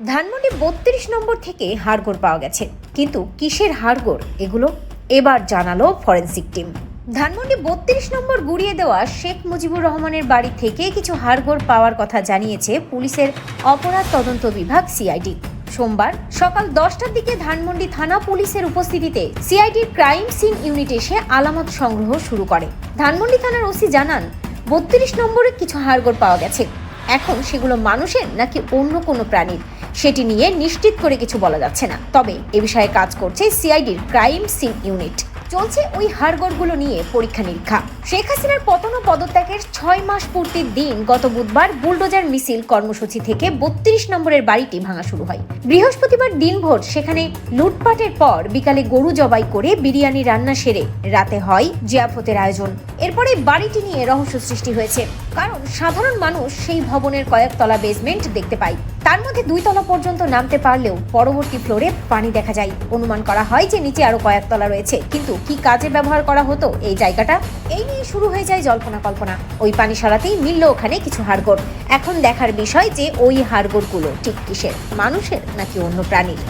ধানমন্ডি বত্রিশ নম্বর থেকে হাড়গোড় পাওয়া গেছে। কিন্তু কিসের হাড়গোড়? এগুলো এবার জানালো ফরেন্সিক টিম। ধানমন্ডি বত্রিশ নম্বর গুড়িয়ে দেওয়া শেখ মুজিবুর রহমানের বাড়ি থেকে কিছু হাড়গোড় পাওয়ার কথা জানিয়েছে পুলিশের অপরাধ তদন্ত বিভাগ সিআইডি। সোমবার সকাল দশটার দিকে ধানমন্ডি থানা পুলিশের উপস্থিতিতে সিআইডির ক্রাইম সিন ইউনিট এসে আলামত সংগ্রহ শুরু করে। ধানমন্ডি থানার ওসি জানান, বত্রিশ নম্বরে কিছু হাড়গোড় পাওয়া গেছে। এখন সেগুলো মানুষের নাকি অন্য কোনো প্রাণীর? সেটি নিয়ে নিশ্চিত করে কিছু বলা যাচ্ছে না। তবে এ বিষয়ে কাজ করছে সিআইডির ক্রাইম সিন ইউনিট চলছে ওই হাড়গড়গুলো নিয়ে পরীক্ষা নিরীক্ষা। শেখ হাসিনার পতন ও পদত্যাগের ছয় মাস পূর্তির দিন গত বুধবার বুলডোজার মিছিল কর্মসূচি থেকে বত্রিশ নম্বরের বাড়িটি ভাঙা শুরু হয়। বৃহস্পতিবার দিনভর সেখানে লুটপাটের পর বিকালে গরু জবাই করে বিরিয়ানি রান্না সেরে রাতে হয় জিয়াফতের আয়োজন। এরপরে বাড়িটি নিয়ে রহস্য সৃষ্টি হয়েছে। কারণ সাধারণ মানুষ সেই ভবনের কয়েকতলা বেসমেন্ট দেখতে পায়। তার মধ্যে দুই তলা পর্যন্ত নামতে পারলেও পরবর্তী ফ্লোরে পানি দেখা যায়। অনুমান করা হয় যে নিচে আরও কয়েকতলা রয়েছে। কিন্তু কি কাজে ব্যবহার করা হতো এই জায়গাটা? এই নিয়ে শুরু হয়ে যায় জল্পনা কল্পনা। ওই পানি সরাতেই মিলল ওখানে কিছু হাড়গোড়। এখন দেখার বিষয় যে ওই হাড়গোড়গুলো ঠিক কিসের? মানুষের নাকি অন্য প্রাণীর?